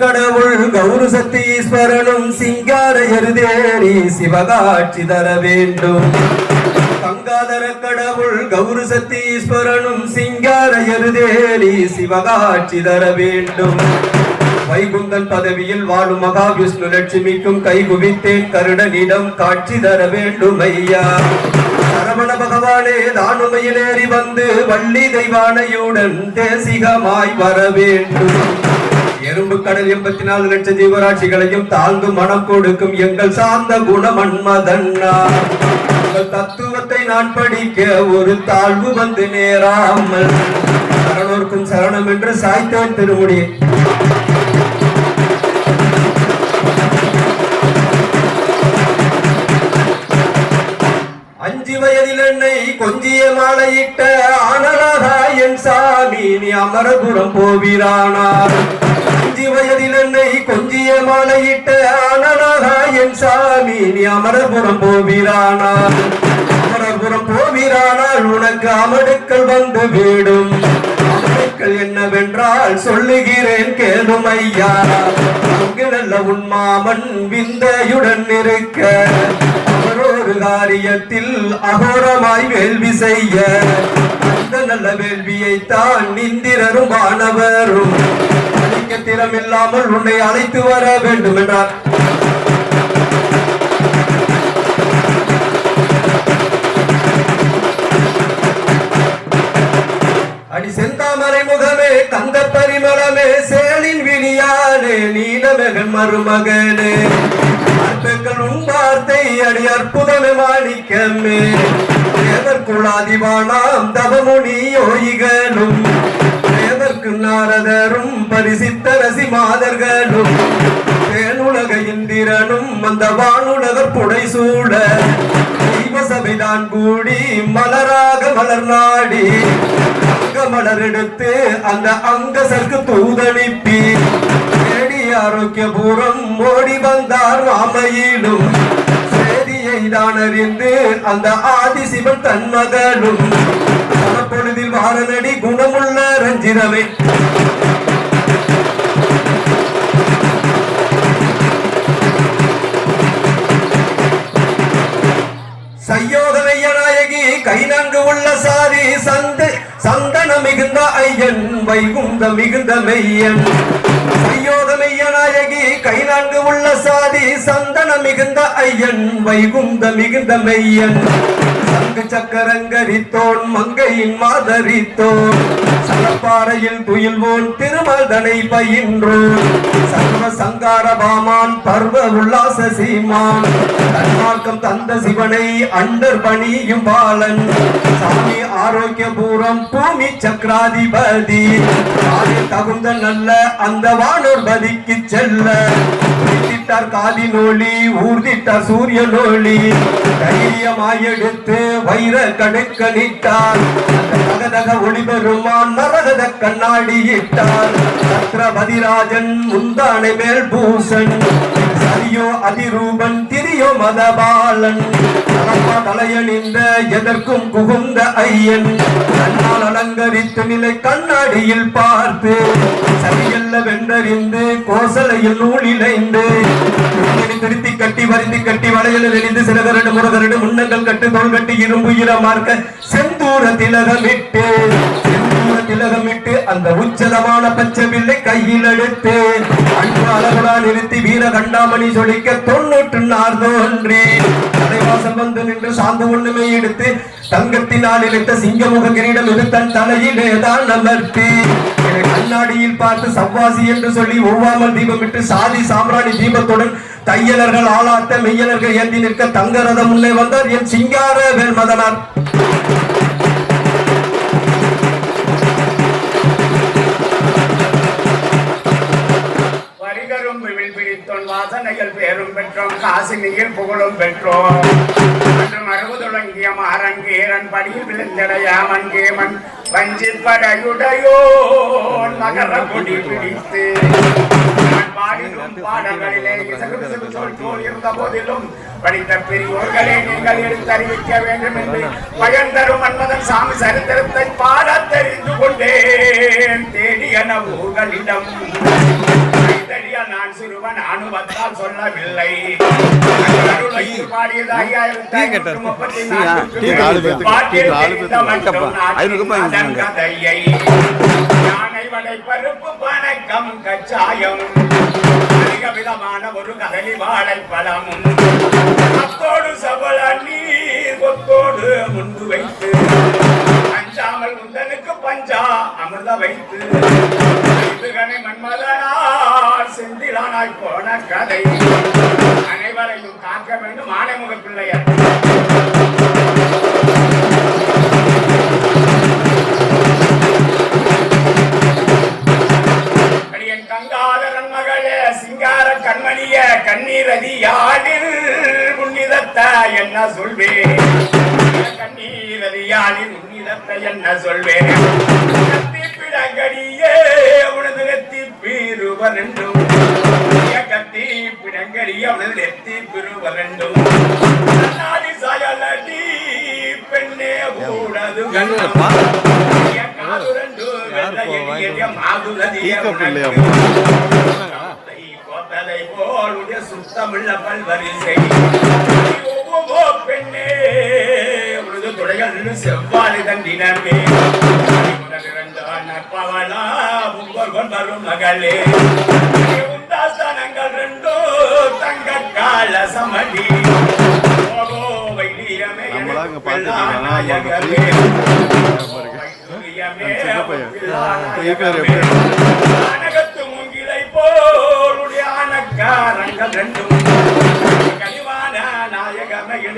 கடவுள் கௌரு சத்தீஸ்வரனும் சிங்கார எருதேரி சிவகாட்சி தர வேண்டும். கங்காதர கடவுள் கௌரு சத்தீஸ்வரனும் சிங்கார எருதேரி சிவகாட்சி தர வேண்டும். வைகுந்தன் பதவியில் வாழும் மகாவிஷ்ணு லட்சுமிக்கும் கை குவித்தேன். கருடனிடம் காட்சி தர வேண்டும் ஐயா. சரவண பகவானே தானுமையிலேறி வந்து வள்ளி தெய்வானையுடன் தேசிகமாய் வர வேண்டும். எறும்பு கடல் எண்பத்தி நாலு லட்சம் ஜீவராட்சிகளையும் தாழ்ந்து மனம் கொடுக்கும் எங்கள் சார்ந்த குணமன்மதன்னா. உங்கள் தத்துவத்தை நான் படிக்க ஒரு தாழ்வு வந்து நேராமல். சரணோர்க்கும் சரணம் என்று சாய்த்தான் திருமுடி. அஞ்சு வயதில் என்னை கொஞ்சிய மாலையிட்ட ஆனராதா சாமி நீ அமரபுரம் போவிரானார் அஞ்சு வயதில் என்னை கொஞ்சிய மாலையிட்ட ஆனராதா என் சாமி நீ அமரபுரம் போவிரானார் அமரபுரம் போவிரானால் உனக்கு அமடுக்கள் வந்து வீடும். அமடுக்கள் என்னவென்றால் சொல்லுகிறேன் கேளும் ஐயா. அங்கு நல்ல உன்மாமன் விந்தையுடன் இருக்க. அவரோரு காரியத்தில் அகோரமாய் வேள்வி செய்ய. அந்த நல்ல வேள்வியை தான் நிந்திரரும் வானவரும். அழிக்க திறமில்லாமல் உன்னை அழைத்து வர வேண்டும் என்றார் அடி செந்தாமரை முகமே தந்த பரிமளமே சேலின் விழியானே நீலமகன் மருமகனே. அற்புதங்கள் உன் வார்த்தை அடி அற்புதமே மாணிக்கமே. தேவர் தவமுனி யோகிகளும்? வேதற்கு நாரதரும் பரிசித்த ரசி மாதர்களும் தேனுலக இந்திரனும் அந்த வானுலக புடை சூழ தெய்வசபைதான் கூடி மலராக மலர் நாடி அங்க மலர் எடுத்து அந்த அங்கசற்கு தூதனுப்பி. தேடி ஆரோக்கியபூரம் ஓடி வந்தார் மாமையிலும். தான் அறிந்து அந்த ஆதிசிவன் தன் மகளும் பொழுதில் வாரநடி குணமுள்ள ரஞ்சிதமே. சந்தன மிகுந்த ஐயன் வைகுந்த மிகுந்த மெய்யன். சையோதனைய நாயகி கை நான்கு உள்ள சாதி சந்தன மிகுந்த ஐயன் வைகுந்த மிகுந்த மெய்யன். சங்கு சக்கரங்கரித்தோன் மங்கையின் மாதரித்தோன். சலப்பாறையில் துயில்வோன் திருமதனை பயின்றோன். சர்வ சங்கார பாமான் பர்வ உல்லாச சீமான். தன்மார்க்கம் தந்த சிவனை அண்டர் பணியும் பாலன். சாமி ஆரோக்கியபூரம் பூமி சக்கராதிபதி. தகுந்த நல்ல அந்த வானோர் பதிக்கு செல்ல. உதித்திட்டார் காதி நோழி ஊர்திட்டார் சூரிய நோழி தைரியமாய் எடுத்து வைர கடுக்க நிட்டார். தகதக ஒளி பெருமான் மரகத கண்ணாடி இட்டார். சத்ரபதிராஜன் முந்தானை மேல் பூசன் சரியோ அதிரூபன் திரியோ மதபாலன். தலப்பா தலையணிந்த எதற்கும் புகுந்த ஐயன். கண்ணால் அலங்கரித்து நிலை கண்ணாடியில் பார்த்து சரியல்ல வென்றறிந்து கோசலையில் நூலிழைந்து. திருத்தி கட்டி வரிந்து கட்டி வளையலில் எரிந்து சிறகரடு முருகரடு முன்னங்கள் கட்டு தோல் கட்டி இரும்பு ஈரமார்க்க செந்தூர திலகமிட்டு. செந்தூர திலகமிட்டு அந்த உச்சதமான பச்சை பிள்ளை கையில் எடுத்து அன்பு அழகுடா நிறுத்தி வீர கண்டாமணி சொலிக்க தொன்னூற்று நார் தோன்றி. தலைவாசல் வந்து நின்று சார்ந்த ஒண்ணுமே எடுத்து தங்கத்தினால் இழுத்த சிங்கமுக கிரீடம் இது தன் தலையிலே தான் அமர்த்தி. கண்ணாடியில் பார்த்து சவ்வாசி என்று சொல்லி ஒவ்வாமல் தீபமிட்டு சாதி சாம்ராணி தீபத்துடன் தையலர்கள் ஆளாத்த மெய்யலர்கள் ஏந்தி நிற்க தங்க ரதம் முன்னே வந்தார் என் சிங்கார வேல்மதனார் வாசனைகள் பேரும் பெற்றோம் காசினியில் புகழும் பெற்றோம். மற்றும் அறுபது தொடங்கிய மாறங்கேரன் படியில் விழுந்தடையாமன் கேமன் வஞ்சி வஞ்சிப்படையுடையோன் மகர கொடி பிடித்து. நான் பாடங்களிலே இசகு சொல் இருந்த போதிலும் படித்த பெரியோர்களை நீங்கள் எடுத்து அறிவிக்க வேண்டும் என்று பயன் தரும் மன்மதன் சாமி சரித்திரத்தை பாட தெரிந்து கொண்டேன். தேடியன ஊர்களிடம் நான் சிறுவன் அனுபவத்தால் சொல்லவில்லை. யானை வடை பருப்பு பணக்கம் கச்சாயம். அநேக விதமான ஒரு கதலி வாழைப்பழமும் அத்தோடு சபல நீர் கொத்தோடு முன்பு வைத்து. அஞ்சாமல் பஞ்சா அமிர்த வைத்து. போன கதை. கண்ணுப்பா சுத்தமுள்ள பல்வரிசை பெண்ணே உனது துடைகள் செவ்வாறு தண்டினமே பவளா உங்கள் வரும் மகளே உந்தாசனங்கள் ரெண்டோ தங்க கால சமடி நாளாக இங்கே பார்த்துட்டு சின்னப்பையன் இருக்காரு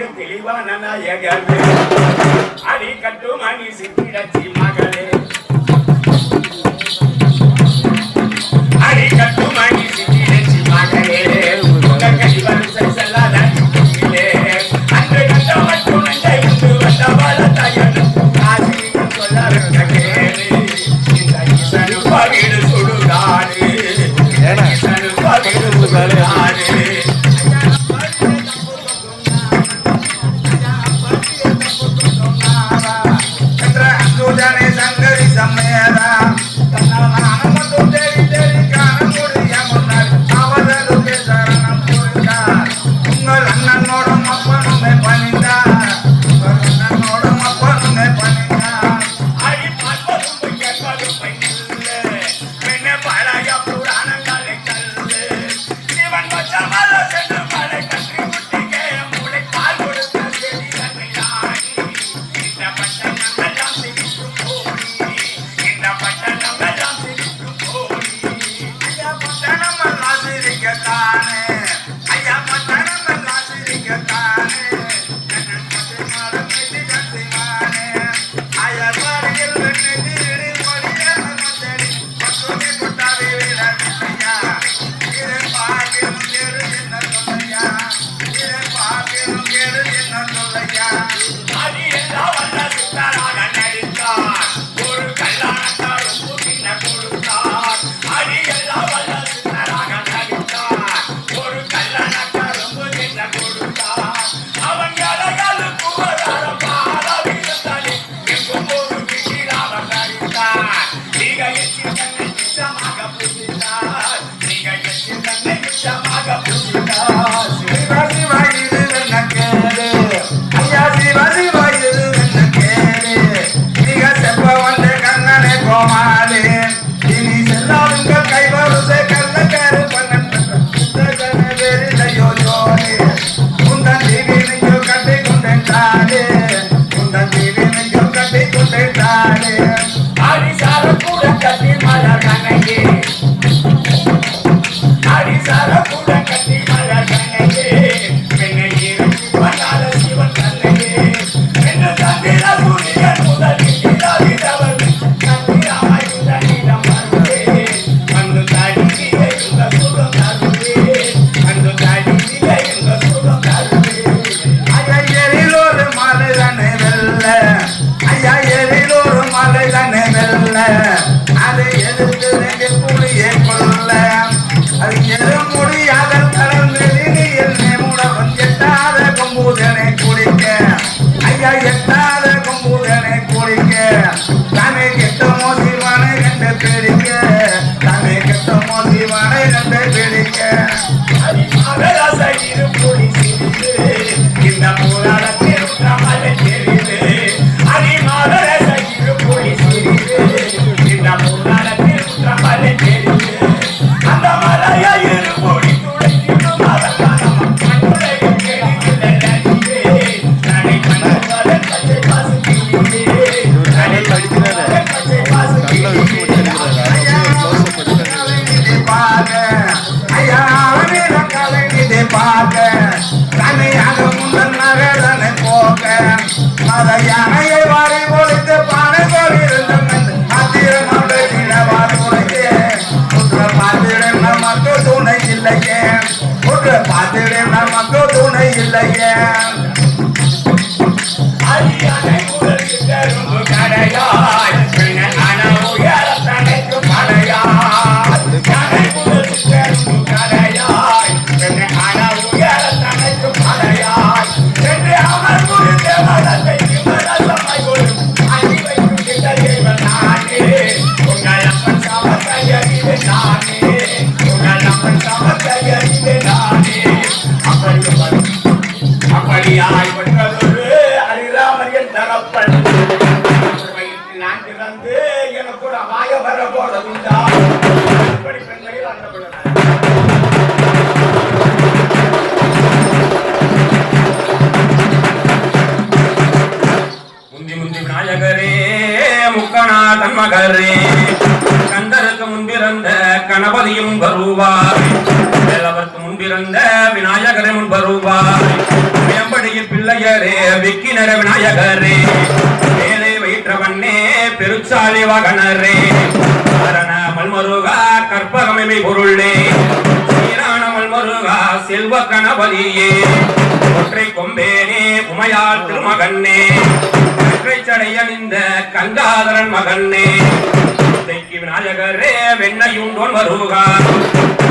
எப்படி நாயகமே sale கரும்பு மகரே. கந்தருக்கு முன்பிருந்த கணபதியும் வருவார். வேலவர்க்கு முன்பிருந்த விநாயகரே முன் வருவார். மேம்படியில் பிள்ளையரே விக்கினர விநாயகரே. மேலே வயிற்றவண்ணே பெருச்சாலி வாகனரே. சரண மல்மருகா கற்பகமிமை பொருளே. சீரான மல்மருகா செல்வ கணபதியே. ஒற்றை கொம்பேனே உமையாள் திருமகன்னே ஒற்றை சடையணிந்த கங்காதரன் மகன்னே இசைக்கு விநாயகரே வெண்ணையுண்டோன் வருகா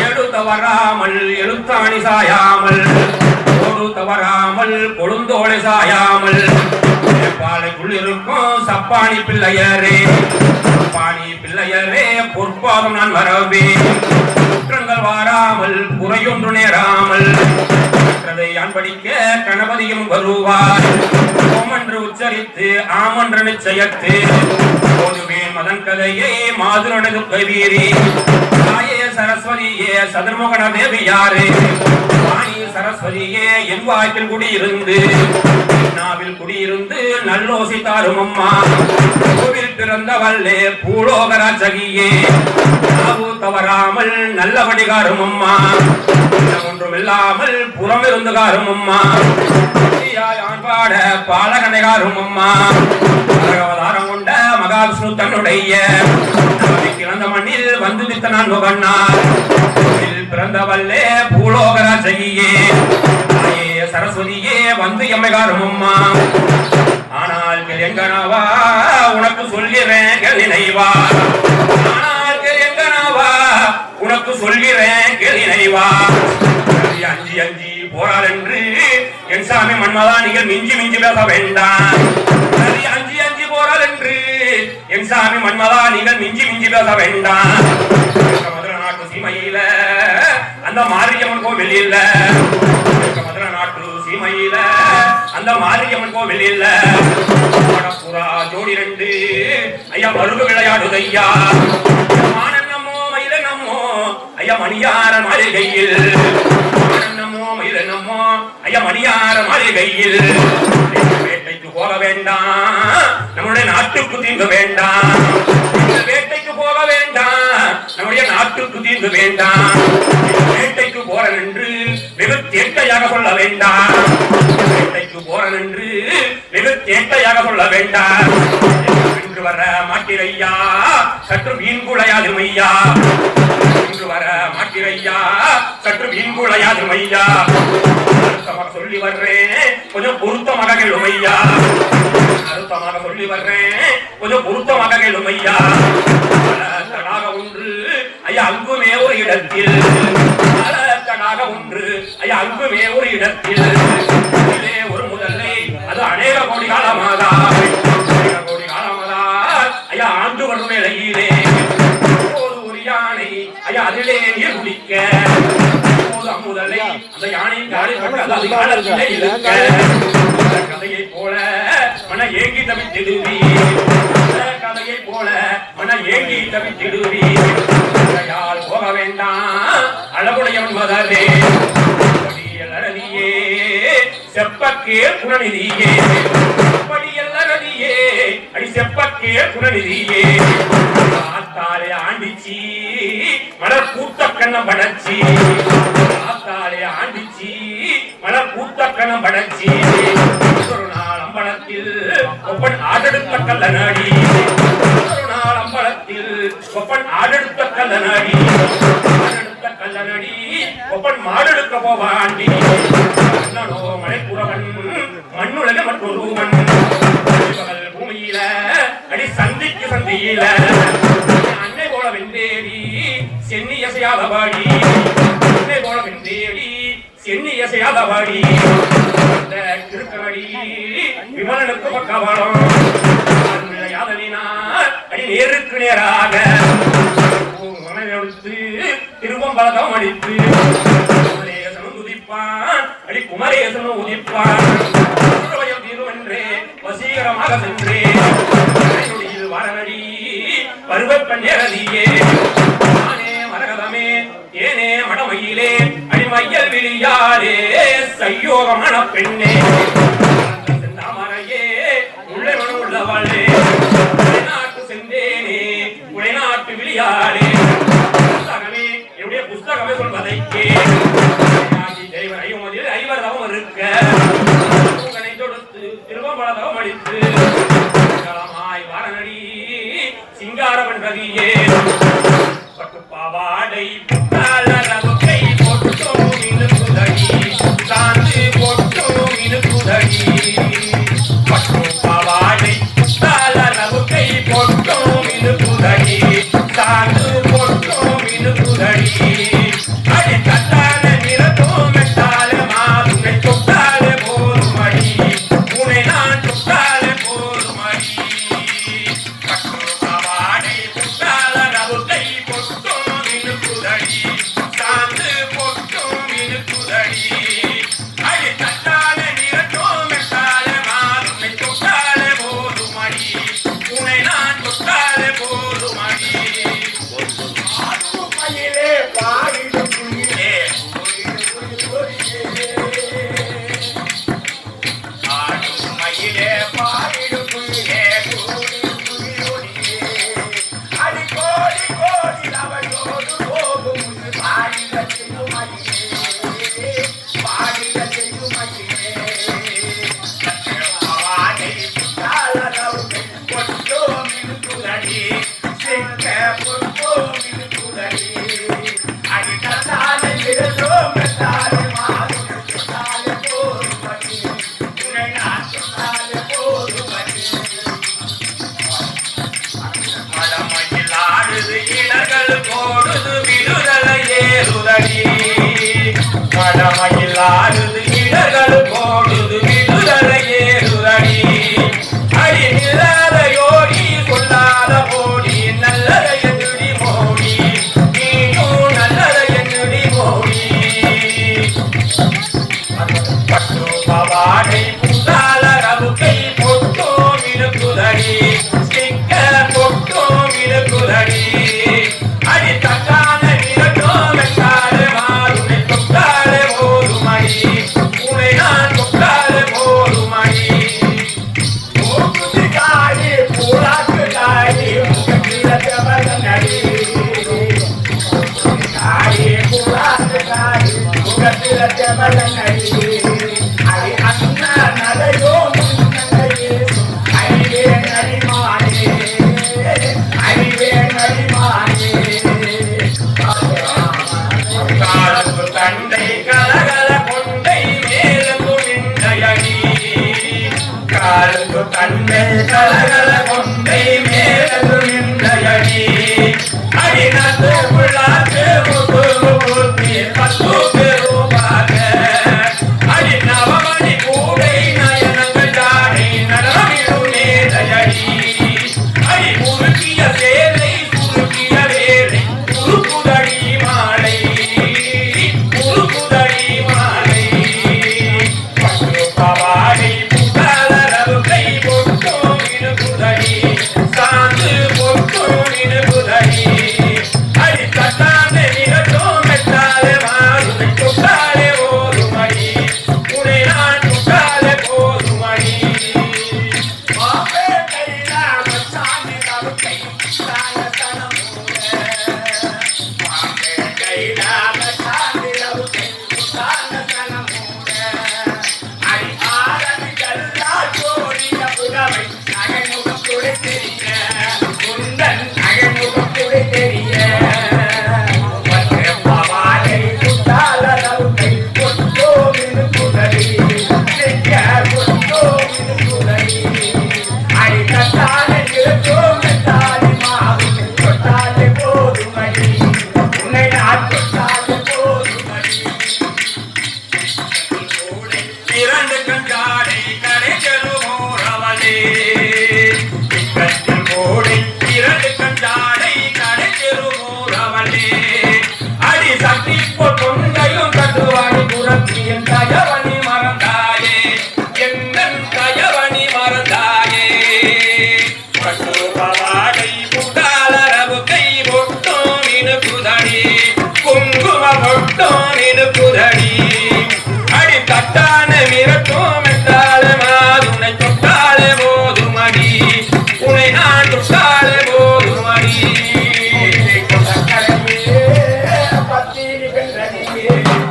ஏடு தவறாமல் எழுத்தாணி சாயாமல் ஓடு தவறாமல் கொழுந்தோலை சாயாமல். பாலைக்குள் இருக்கும் சப்பாணி பிள்ளையரே. சப்பாணி பிள்ளையரே பொற்பாதம் நான் வரவே குற்றங்கள் வாராமல் குறையொன்று நேராமல். அன்படிக்க கணபதியும் வருவார். ஓமென்று உச்சரித்து ஆமன்று நிச்சயத்து. மதன் கதையை மாதுரனது கவீரி. தாயே சரஸ்வதியே சதுர்முகன தேவியாரே. வாணி சரஸ்வதியே என் வாய்ப்பில் குடியிருந்து. நாவில் குடியிருந்து நல்லோசி தாரும் அம்மா கோவில் பிறந்தவள்ளே பூலோகராஜகியே தவறாமல் நல்ல வடிகாரும் அம்மா ஒன்றுமில்லாமல் புறமிருந்து காரும் அம்மா பக்தியாய் ஆண்பாட பாலகனைகாரும் அம்மா அவதாரம் கொண்ட மகாவிஷ்ணு தன்னுடைய. கிழந்த மண்ணில் வந்து வித்த நான் முகன்னார் பிறந்தவல்லே பூலோகராஜகியே. தாயே சரஸ்வதியே வந்து எம்மைகாரும் அம்மா ஆனால் எங்கனவா உனக்கு சொல்கிறேன் கேள் நினைவா ஆனால் எங்கனவா உனக்கு சொல்கிறேன் கேள் நினைவா அஞ்சு அஞ்சு அஞ்சி என்று என் சாமி மன்மதா நீங்கள் மிஞ்சி மிஞ்சி பேச வேண்டாம். சரி அஞ்சு அஞ்சு போறாள் என்று என் சாமி மன்மதா நீங்கள் மிஞ்சி மிஞ்சி பேச வேண்டாம். மதுரை நாட்டு சீமையில அந்த மாரியம்மன் கோவில் இல்ல மதுரை நாட்டு சீமையில அந்த மாரியம்மன் கோவில் இல்ல. புறா ஜோடி ரெண்டு. ஐயா மருகு விளையாடுது ஐயா மானன் நம்மோ ஐயா மணியார மாளிகையில். ஆனந்தமோ மயிலனமோ ஐயா மணியார மாளிகையில். வேட்டைக்கு போக வேண்டாம். நம்முடைய நாட்டுக்கு தீங்கு வேண்டாம். வேட்டைக்கு போக வேண்டாம். நம்முடைய நாட்டுக்கு தீங்கு வேண்டாம். வேட்டைக்கு போற என்று வெகு தேட்டையாக கொள்ள வேண்டாம். வேட்டைக்கு என்று நிறுத்தேட்டையாக சொல்ல வேண்டாம். இன்று வர மாட்டிரையா சற்று மீன் குழையாது மையா இன்று வர மாட்டிரையா சற்று மீன் குழையாது மையா அழுத்தமாக சொல்லி வர்றேன் கொஞ்சம் பொருத்தமாக கேளும் அழுத்தமாக சொல்லி வர்றேன் கொஞ்சம் பொருத்தமாக கேளும் தடாக ஒன்று ஐயா அங்குமே ஒரு இடத்தில். தடாக ஒன்று ஐயா அங்குமே ஒரு இடத்தில். ஒரு முதலை அநேக கோடி காலமாதா அநேக கோடி காலமாதா ஐயா ஆண்டு வரும் வேளையிலே ஒரு யானை. ஐயா அதிலே நீர் குடிக்க. அப்போது அந்த யானையின் காலை கதையை போல மன ஏங்கி தவித்திடுவி கதையை போல மன ஏங்கி தவித்திடுவி போக வேண்டாம். அளவுடையவன் மதரே. செப்பக்கே குணநிதியே அப்படியல்ல நதியே. அடி செப்பக்கே குணநிதியே காத்தாலே ஆண்டிச்சி. மலர் கூத்த கண்ணம் படச்சி. காத்தாலே ஆண்டிச்சி. மலர் கூத்த கண்ணம் படச்சி. ஒரு நாள் அம்பலத்தில் ஒப்பன் ஆடெடுத்த கல்ல நாடி ஒரு நாள் அம்பலத்தில் ஒப்பன் ஆடெடுத்த கல்ல நாடி ஆடெடுத்த கல்ல நாடி ஒப்பன் மாடெடுக்க போவாண்டி. மன்னனோ மழைப்புறவன் மண்ணுலக பூமியில அடி சந்திக்கு சந்தியில. அன்னை போல வெந்தேடி சென்னி இசையாத பாடி. அன்னை போல வெந்தேடி சென்னி இசையாத பாடி. அந்த திருக்கடி விமலனுக்கு பக்கவாளம் அடி நேருக்கு நேராக. மனைவி திருவம்பலகம் அடித்து. உதிப்பான் அடி குமரேசனும் உதிப்பான் தீருவென்றே வசீகரமாக சென்றேன் வானடி பருவப் பஞ்சரதியே ஆனே மரகதமே ஏனே மடமையிலே. அடிமையல் விழியாரே சையோகமான பெண்ணே. செந்தாமரையே உள்ளவனும் உள்ளவளே. உடைநாட்டு செந்தேனே உடைநாட்டு விழியாரே Money.